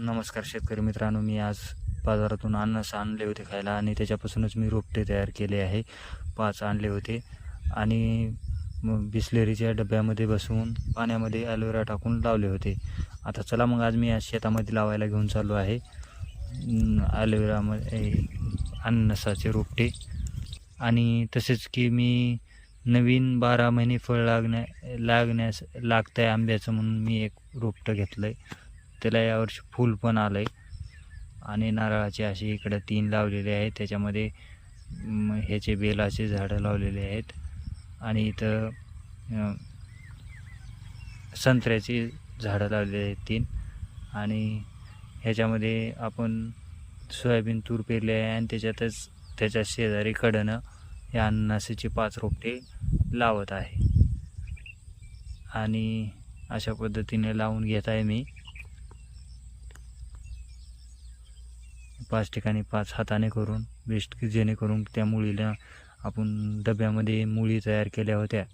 नमस्कार शेतकरी मित्रांनो मी आज बाजारातून अननस आणले होते खायला आणि त्याच्यापासूनच मी रोपटे तयार केले आहे. पाच आणले होते आणि मग बिस्लेरीच्या डब्यामध्ये बसवून पाण्यामध्ये ॲलोवेरा टाकून लावले होते. आता चला मग आज मी आज शेतामध्ये लावायला घेऊन चाललो आहे. ॲलोवेरामध्ये अननसाचे रोपटे. आणि तसेच की मी नवीन बारा महिने फळ लागण्या लागण्यास लागतं आहे आंब्याचं म्हणून मी एक रोपटं घेतलं आहे त्याला यावर्षी फूल पण आलं आहे आणि नारळाचे असे इकडं तीन लावलेले आहेत. त्याच्यामध्ये ह्याचे बेलाचे झाडं लावलेले आहेत. आणि इथं संत्र्याची झाडं लावलेली आहेत तीन. आणि ह्याच्यामध्ये आपण सोयाबीन तूर पेरले आहे आणि त्याच्यातच त्याच्या शेजारी कडनं या अननसाचे पाच रोपटे लावत आहे. आणि अशा पद्धतीने लावून घेत आहे मी. पाच ठिकाणी पाच हाताने करून वेस्ट जेणेकरून त्या मुळीला आपण डब्यामध्ये मुळी तयार केल्या होत्या.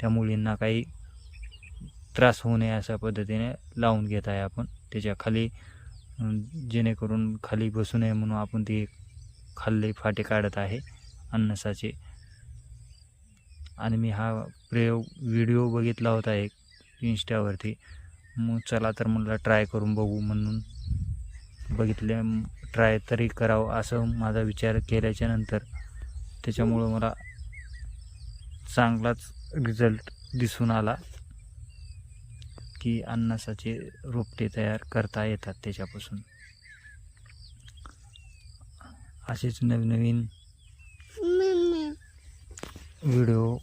त्या मुळींना काही त्रास होऊ नये अशा पद्धतीने लावून घेत आहे आपण. त्याच्याखाली जेणेकरून खाली बसू नये म्हणून आपण ते खाल्ले फाटे काढत आहे अन्नसाचे. आणि मी हा प्रयोग व्हिडिओ बघितला होता एक इंस्टावरती. मग चला तर म्हणलं ट्राय करून बघू म्हणून बघितल्या ट्राय तरी करावं असं माझा विचार केल्याच्यानंतर त्याच्यामुळं मला चांगलाच रिझल्ट दिसून आला की अन्नासाचे रोपटे तयार करता येतात त्याच्यापासून. असेच नवनवीन व्हिडिओ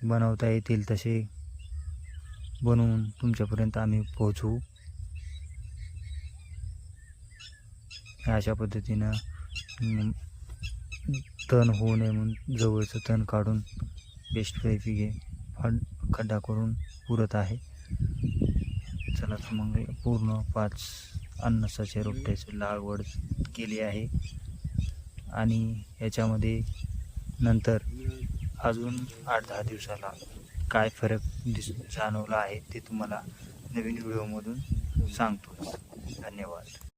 बनवता येतील तसे बनवून तुमच्यापर्यंत आम्ही पोहोचू. अशा पद्धतीनं तण होऊ नये म्हणून जवळचं तण काढून बेस्ट घे फड खड्डा करून पुरत आहे. चला तर मग पूर्ण पाच अन्नसाच्या रोपट्याची लागवड केली आहे. आणि याच्यामध्ये नंतर अजून आठ दहा दिवसाला काय फरक दिस जाणवला आहे ते तुम्हाला नवीन व्हिडिओमधून सांगतो. धन्यवाद.